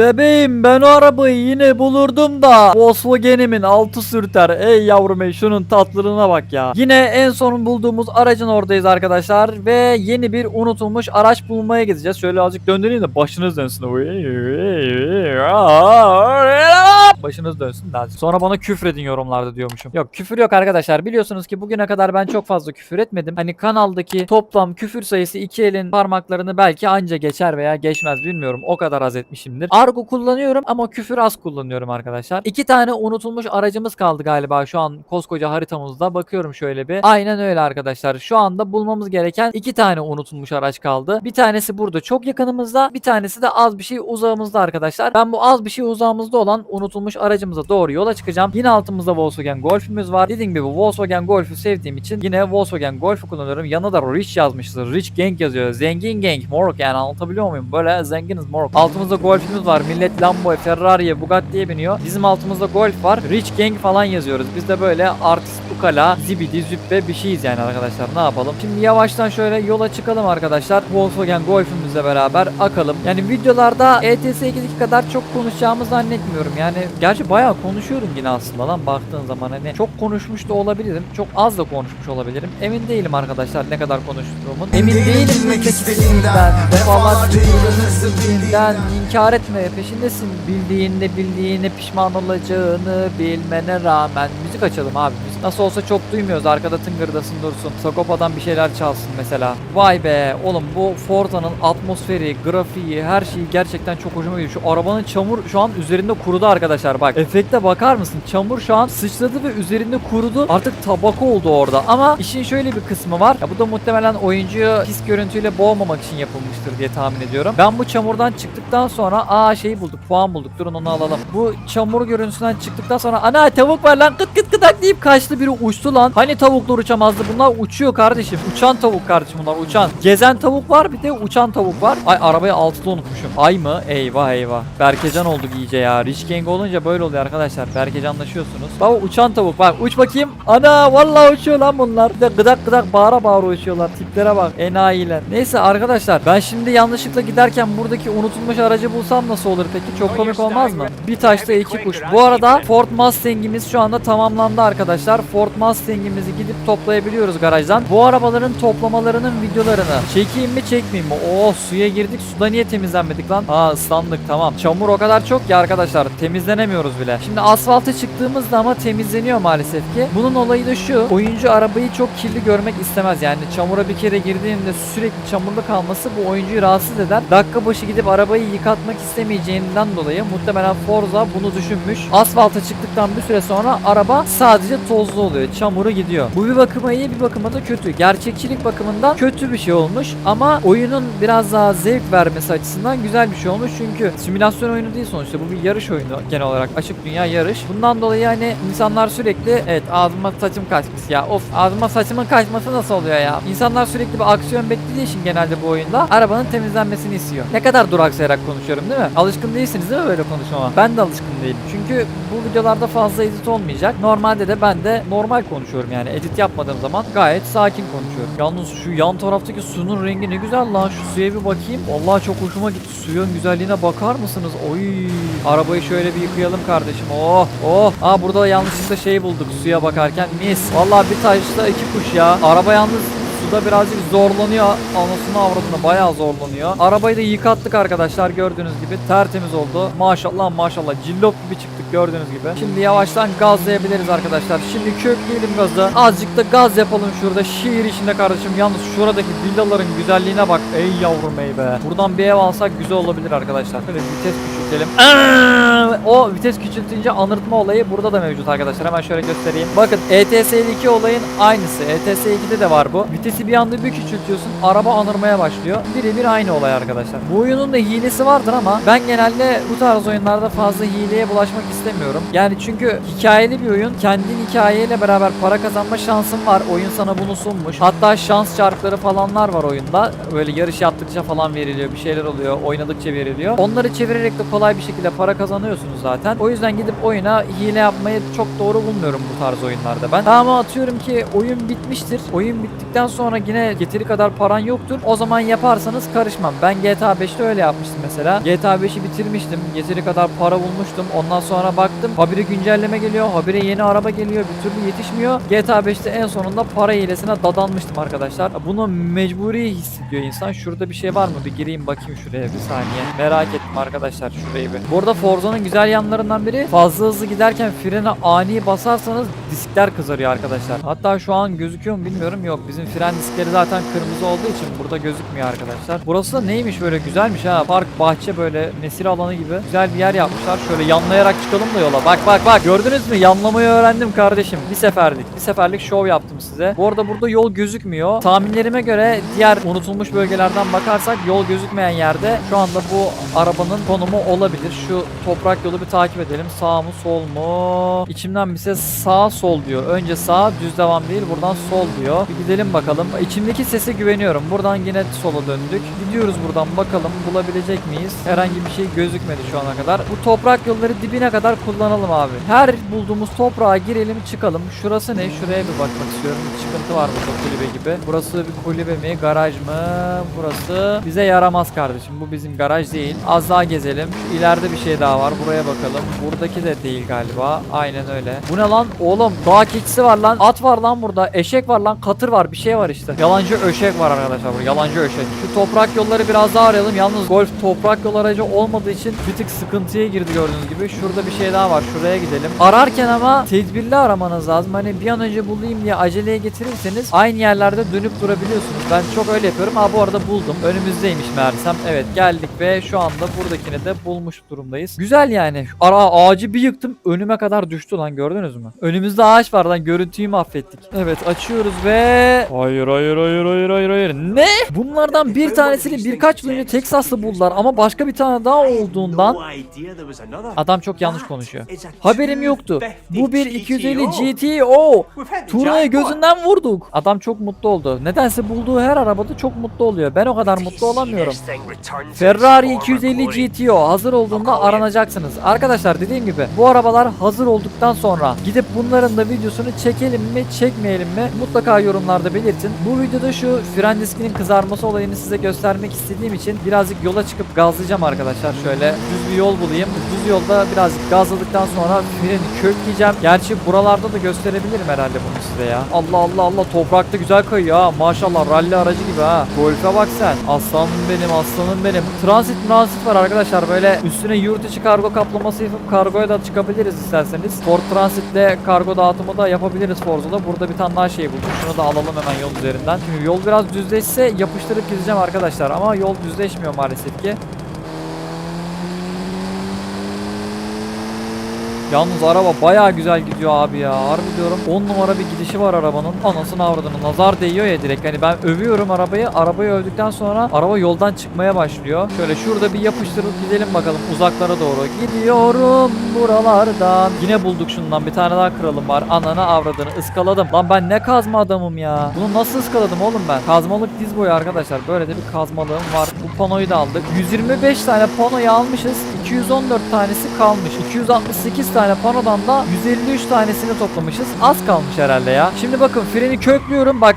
Bebeğim ben o arabayı yine bulurdum da Volkswagen'imin altı sürter. Ey yavrum ey şunun tatlılığına bak ya. Yine en son bulduğumuz aracın oradayız arkadaşlar ve yeni bir unutulmuş araç bulmaya gideceğiz. Şöyle azıcık döndüreyim de başınız dönsün. Başınız dönsün azıcık. Sonra bana küfredin yorumlarda diyormuşum. Yok küfür yok arkadaşlar. Biliyorsunuz ki bugüne kadar ben çok fazla küfür etmedim. Hani kanaldaki toplam küfür sayısı iki elin parmaklarını belki anca geçer veya geçmez bilmiyorum. O kadar az etmişimdir. Argo kullanıyorum ama küfür az kullanıyorum arkadaşlar. İki tane unutulmuş aracımız kaldı galiba şu an koskoca haritamızda. Bakıyorum şöyle bir. Aynen öyle arkadaşlar. Şu anda bulmamız gereken iki tane unutulmuş araç kaldı. Bir tanesi burada çok yakınımızda. Bir tanesi de az bir şey uzağımızda arkadaşlar. Ben bu az bir şey uzağımızda olan unutulmuş aracımıza doğru yola çıkacağım. Yine altımızda Volkswagen Golf'ümüz var. Dediğim gibi Volkswagen Golf'ü sevdiğim için yine Volkswagen Golf'ü kullanıyorum. Yanına da Rich yazmıştır. Rich Gang yazıyor. Zengin Gang. Moruk yani anlatabiliyor muyum? Böyle zenginiz moruk. Altımızda Golf'ümüz var. Millet Lambo, Ferrari'ye, Bugatti'ye biniyor. Bizim altımızda Golf var. Rich Gang falan yazıyoruz. Biz de böyle artist ukala, zibidi, züppe bir şeyiz yani arkadaşlar. Ne yapalım? Şimdi yavaştan şöyle yola çıkalım arkadaşlar. Volkswagen Golf'ümüzle beraber akalım. Yani videolarda ETS 2'deki kadar çok konuşacağımı zannetmiyorum. Yani gerçi bayağı konuşuyorum yine aslında lan baktığın zaman hani çok konuşmuş da olabilirim. Çok az da konuşmuş olabilirim. Emin değilim arkadaşlar ne kadar konuştuğumun. Emin değilim mi defalarca yılınızı bildiğinden, inkar etme peşindesin bildiğinde bildiğine pişman olacağını bilmene rağmen müzik açalım abi nasıl olsa çok duymuyoruz. Arkada tıngırdasın dursun. Sagopa'dan bir şeyler çalsın mesela. Vay be! Oğlum bu Forza'nın atmosferi grafiği her şeyi gerçekten çok hoşuma gidiyor. Şu arabanın çamur şu an üzerinde kurudu arkadaşlar bak. Efekte bakar mısın? Çamur şu an sıçradı ve üzerinde kurudu. Artık tabaka oldu orada. Ama işin şöyle bir kısmı var. Ya bu da muhtemelen oyuncuyu pis görüntüyle boğmamak için yapılmıştır diye tahmin ediyorum. Ben bu çamurdan çıktıktan sonra aa şeyi bulduk puan bulduk. Durun onu alalım. Bu çamur görüntüsünden çıktıktan sonra ana tavuk var lan kıt kıt kıdak deyip kaçtı biri uçtu lan. Hani tavuklar uçamazdı? Bunlar uçuyor kardeşim. Uçan tavuk kardeşim bunlar uçan. Gezen tavuk var bir de uçan tavuk var. Ay arabayı altıda unutmuşum. Ay mı? Eyvah eyvah. Berkecan olduk iyice ya. Rich Gang olunca böyle oluyor arkadaşlar. Berkecanlaşıyorsunuz. Bak uçan tavuk. Bak uç bakayım. Ana vallahi uçuyor lan bunlar. Bir de gıdak gıdak bağıra bağıra uçuyorlar. Tiplere bak. Enayiler. Neyse arkadaşlar ben şimdi yanlışlıkla giderken buradaki unutulmuş aracı bulsam nasıl olur peki? Çok komik olmaz mı? Bir taşta iki kuş. Bu arada Ford Mustang'imiz şu anda tamamlandı arkadaşlar Ford Mustang'imizi gidip toplayabiliyoruz garajdan. Bu arabaların toplamalarının videolarını çekeyim mi çekmeyeyim mi? Oh suya girdik suda niye temizlenmedik lan? Ha ıslandık tamam. Çamur o kadar çok ki arkadaşlar temizlenemiyoruz bile. Şimdi asfalta çıktığımızda ama temizleniyor maalesef ki. Bunun olayı da şu oyuncu arabayı çok kirli görmek istemez. Yani çamura bir kere girdiğinde sürekli çamurlu kalması bu oyuncuyu rahatsız eder. Dakika başı gidip arabayı yıkatmak istemeyeceğinden dolayı muhtemelen Forza bunu düşünmüş. Asfalta çıktıktan bir süre sonra araba sadece tozlu oluyor çamuru gidiyor. Bu bir bakıma iyi bir bakıma da kötü. Gerçekçilik bakımından kötü bir şey olmuş ama oyunun biraz daha zevk vermesi açısından güzel bir şey olmuş. Çünkü simülasyon oyunu değil sonuçta bu bir yarış oyunu genel olarak. Açık dünya yarış. Bundan dolayı hani insanlar sürekli evet ağzıma saçım kaçmış ya of ağzıma saçımın kaçması nasıl oluyor ya? İnsanlar sürekli bir aksiyon beklediği için genelde bu oyunda arabanın temizlenmesini istiyor. Ne kadar duraksayarak konuşuyorum değil mi? Alışkın değilsiniz değil mi böyle konuşmama? Ben de alışkın değilim. Çünkü bu videolarda fazla edit olmayacak normalde de ben de normal konuşuyorum yani. Edit yapmadığım zaman gayet sakin konuşuyorum. Yalnız şu yan taraftaki suyun rengi ne güzel lan. Şu suya bir bakayım. Vallahi çok hoşuma gitti. Suyun güzelliğine bakar mısınız? Oy! Arabayı şöyle bir yıkayalım kardeşim. Oh! Oh! Aa burada yanlışlıkla şey bulduk suya bakarken. Mis! Vallahi bir taşta iki kuş ya. Araba yalnız suda birazcık zorlanıyor. Anasını avradına bayağı zorlanıyor. Arabayı da yıkattık arkadaşlar gördüğünüz gibi. Tertemiz oldu. Maşallah maşallah cillop gibi çıktık gördüğünüz gibi. Şimdi yavaştan gazlayabiliriz arkadaşlar. Şimdi kökleyelim gazı. Azıcık da gaz yapalım şurada. Şehir içinde kardeşim. Yalnız şuradaki villaların güzelliğine bak. Ey yavrum ey be. Buradan bir ev alsak güzel olabilir arkadaşlar. Şöyle vites küçültelim. O vites küçültünce anırtma olayı burada da mevcut arkadaşlar. Hemen şöyle göstereyim. Bakın E ETS2 olayın aynısı. E ETS2'de de var bu. Vitesi bir anda bir küçültüyorsun. Araba anırmaya başlıyor. Birebir aynı olay arkadaşlar. Bu oyunun da hilesi vardır ama ben genelde bu tarz oyunlarda fazla hileye bulaşmak istemiyorum. Yani çünkü hikayeli bir oyun. Kendin hikayeyle beraber para kazanma şansın var. Oyun sana bunu sunmuş. Hatta şans çarkları falanlar var oyunda. Böyle yarış yaptıkça falan veriliyor. Bir şeyler oluyor. Oynadıkça veriliyor. Onları çevirerek de kolay bir şekilde para kazanıyorsun. biliyorsunuz zaten. O yüzden gidip oyuna hile yapmayı çok doğru bulmuyorum bu tarz oyunlarda ben. Ama atıyorum ki oyun bitmiştir. Oyun bittikten sonra yine getiri kadar paran yoktur. O zaman yaparsanız karışmam. Ben GTA 5'te öyle yapmıştım mesela. GTA 5'i bitirmiştim. Getiri kadar para bulmuştum. Ondan sonra baktım habire güncelleme geliyor. Habire yeni araba geliyor. Bir türlü yetişmiyor. GTA 5'te en sonunda para hilesine dadanmıştım arkadaşlar. Bunu mecburi hissediyor insan. Şurada bir şey var mı? Bir gireyim bakayım şuraya bir saniye. Merak ettim arkadaşlar şurayı bir. Bu arada Forza'nın güzel yanlarından biri fazla hızlı giderken frene ani basarsanız diskler kızarıyor arkadaşlar. Hatta şu an gözüküyor mu bilmiyorum. Yok bizim fren diskleri zaten kırmızı olduğu için burada gözükmüyor arkadaşlar. Burası da neymiş böyle güzelmiş ha. Park, bahçe böyle mesire alanı gibi güzel bir yer yapmışlar. Şöyle yanlayarak çıkalım da yola. Bak bak bak gördünüz mü? Yanlamayı öğrendim kardeşim. Bir seferlik. Bir seferlik şov yaptım size. Bu arada burada yol gözükmüyor. Tahminlerime göre diğer unutulmuş bölgelerden bakarsak yol gözükmeyen yerde şu anda bu arabanın konumu olabilir. Şu toprak yolu bir takip edelim. Sağ mı sol mu? İçimden bir ses sağ sol diyor. Önce sağ düz devam değil buradan sol diyor. Bir gidelim bakalım. İçimdeki sese güveniyorum. Buradan yine sola döndük. Gidiyoruz buradan bakalım bulabilecek miyiz? Herhangi bir şey gözükmedi şu ana kadar. Bu toprak yolları dibine kadar kullanalım abi. Her bulduğumuz toprağa girelim çıkalım. Şurası ne? Şuraya bir bakmak istiyorum. Bir çıkıntı var burada kulübe gibi. Burası bir kulübe mi? Garaj mı? Burası bize yaramaz kardeşim. Bu bizim garaj değil. Az daha gezelim. İleride bir şey daha var. Buraya bakalım. Buradaki de değil galiba. Aynen öyle. Bu ne lan? Oğlum dağ keçisi var lan. At var lan burada. Eşek var lan. Katır var. Bir şey var işte. Yalancı öşek var arkadaşlar burada. Yalancı öşek. Şu toprak yolları biraz daha arayalım. Yalnız golf toprak yol aracı olmadığı için bir tık sıkıntıya girdi gördüğünüz gibi. Şurada bir şey daha var. Şuraya gidelim. Ararken ama tedbirli aramanız lazım. Hani bir an önce bulayım diye aceleye getirirseniz aynı yerlerde dönüp durabiliyorsunuz. Ben çok öyle yapıyorum. Ha bu arada buldum. Önümüzdeymiş meğersem. Evet geldik ve şu anda buradakini de bulmuş durumdayız. Güzel yani. Ara ağacı bir yıktım. Önüme kadar düştü lan gördünüz mü? Önümüzde ağaç var lan. Görüntüyü mahvettik. Evet açıyoruz ve... Hayır hayır hayır hayır hayır hayır. Ne? Bunlardan bir tanesini birkaç yıl önce Texas'ta buldular ama başka bir tane daha olduğundan Adam çok yanlış konuşuyor. Haberim yoktu. Bu bir 250 GTO. Turnayı gözünden vurduk. Adam çok mutlu oldu. Nedense bulduğu her arabada çok mutlu oluyor. Ben o kadar mutlu olamıyorum. Ferrari 250 GTO hazır olduğunda aranacaksınız. Arkadaşlar dediğim gibi bu arabalar hazır olduktan sonra gidip bunların da videosunu çekelim mi çekmeyelim mi mutlaka yorumlarda belirtin. Bu videoda şu fren diskinin kızarması olayını size göstermek istediğim için birazcık yola çıkıp gazlayacağım arkadaşlar. Şöyle düz bir yol bulayım. Düz yolda birazcık gazladıktan sonra freni kökleyeceğim. Gerçi buralarda da gösterebilirim herhalde bunu size ya. Allah Allah Allah toprakta güzel kayıyor ha. Maşallah ralli aracı gibi ha. Golf'e bak sen. Aslanım benim aslanım benim. Transit transit var arkadaşlar böyle üstüne yurt içi kargo kaplaması yapıp kargoya da çıkabiliriz isterseniz. Ford Transit'le kargo dağıtımı da yapabiliriz Forza'da. Burada bir tane daha şey buldum. Şunu da alalım hemen yol üzerinden. Şimdi yol biraz düzleşse yapıştırıp gideceğim arkadaşlar ama yol düzleşmiyor maalesef ki. Yalnız araba bayağı güzel gidiyor abi ya. Harbi diyorum 10 numara bir gidişi var arabanın. Anasını avradını nazar değiyor ya direkt. Hani ben övüyorum arabayı. Arabayı övdükten sonra araba yoldan çıkmaya başlıyor. Şöyle şurada bir yapıştırıp gidelim bakalım uzaklara doğru. Gidiyorum buralardan. Yine bulduk şundan bir tane daha kralım var. Ananı avradını ıskaladım. Lan ben ne kazma adamım ya. Bunu nasıl ıskaladım oğlum ben? Kazmalık diz boyu arkadaşlar. Böyle de bir kazmalığım var. Bu panoyu da aldık. 125 tane panoyu almışız. 214 tanesi kalmış. 268 tane panodan da 153 tanesini toplamışız. Az kalmış herhalde ya. Şimdi bakın freni köklüyorum. Bak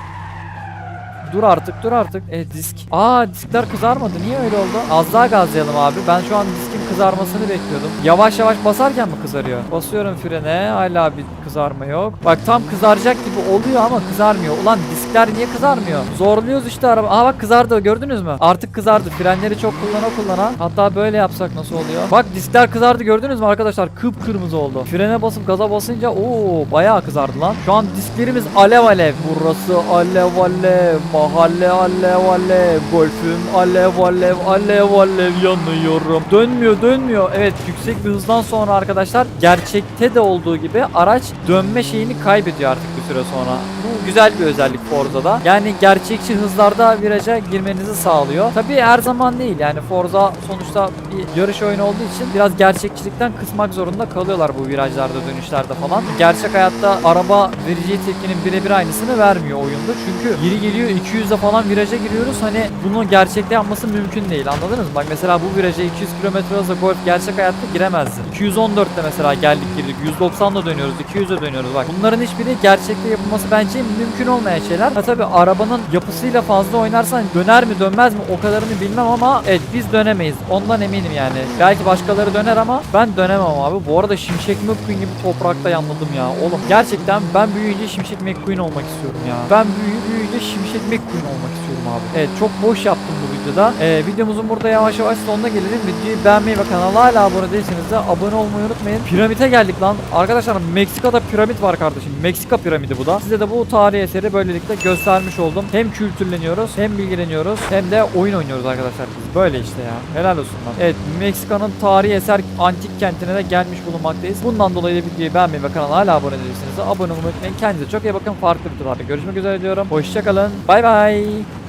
Dur artık dur artık. E disk. Aa diskler kızarmadı. Niye öyle oldu? Az daha gazlayalım abi. Ben şu an diskin kızarmasını bekliyordum. Yavaş yavaş basarken mi kızarıyor? Basıyorum frene. Hala bir kızarma yok. Bak tam kızaracak gibi oluyor ama kızarmıyor. Ulan diskler niye kızarmıyor? Zorluyoruz işte araba. Aa bak kızardı gördünüz mü? Artık kızardı. Frenleri çok kullana kullana. Hatta böyle yapsak nasıl oluyor? Bak diskler kızardı gördünüz mü arkadaşlar? Kıpkırmızı oldu. Frene basıp gaza basınca ooo bayağı kızardı lan. Şu an disklerimiz alev alev. Burası alev alev. Mahalle alev alev. Golfüm alev alev. Alev alev yanıyorum. Dönmüyor dönmüyor. Evet yüksek bir hızdan sonra arkadaşlar gerçekte de olduğu gibi araç dönme şeyini kaybediyor artık bir süre sonra. Bu güzel bir özellik Ford Forza'da. Yani gerçekçi hızlarda viraja girmenizi sağlıyor. Tabii her zaman değil yani Forza sonuçta bir yarış oyunu olduğu için biraz gerçekçilikten kısmak zorunda kalıyorlar bu virajlarda dönüşlerde falan. Gerçek hayatta araba vereceği tepkinin birebir aynısını vermiyor oyunda. Çünkü geri geliyor 200'e falan viraja giriyoruz. Hani bunu gerçekte yapması mümkün değil anladınız mı? Bak mesela bu viraja 200 km hızla Golf gerçek hayatta giremezdi. 214'te mesela geldik girdik. 190'da dönüyoruz. 200'e dönüyoruz. Bak bunların hiçbiri gerçekte yapılması bence mümkün olmayan şeyler. Ha tabii arabanın yapısıyla fazla oynarsan döner mi dönmez mi o kadarını bilmem ama evet biz dönemeyiz. Ondan eminim yani. Belki başkaları döner ama ben dönemem abi. Bu arada Şimşek McQueen gibi toprakta yanladım ya. Oğlum gerçekten ben büyüyünce Şimşek McQueen olmak istiyorum ya. Ben büyü, büyüyünce Şimşek McQueen olmak istiyorum abi. Evet çok boş yaptım bu videoda. Ee, videomuzun burada yavaş yavaş sonuna gelelim. Videoyu beğenmeyi ve kanala hala abone değilseniz de abone olmayı unutmayın. Piramite geldik lan. Arkadaşlar Meksika'da piramit var kardeşim. Meksika piramidi bu da. Size de bu tarihi eseri böylelikle göstermiş oldum. Hem kültürleniyoruz hem bilgileniyoruz hem de oyun oynuyoruz arkadaşlar biz. Böyle işte ya. Helal olsun lan. Evet Meksika'nın tarihi eser antik kentine de gelmiş bulunmaktayız. Bundan dolayı videoyu beğenmeyi ve kanala hala abone değilseniz de abone olmayı unutmayın. Kendinize çok iyi bakın. Farklı videolarda görüşmek üzere diyorum. Hoşçakalın. Bay bay.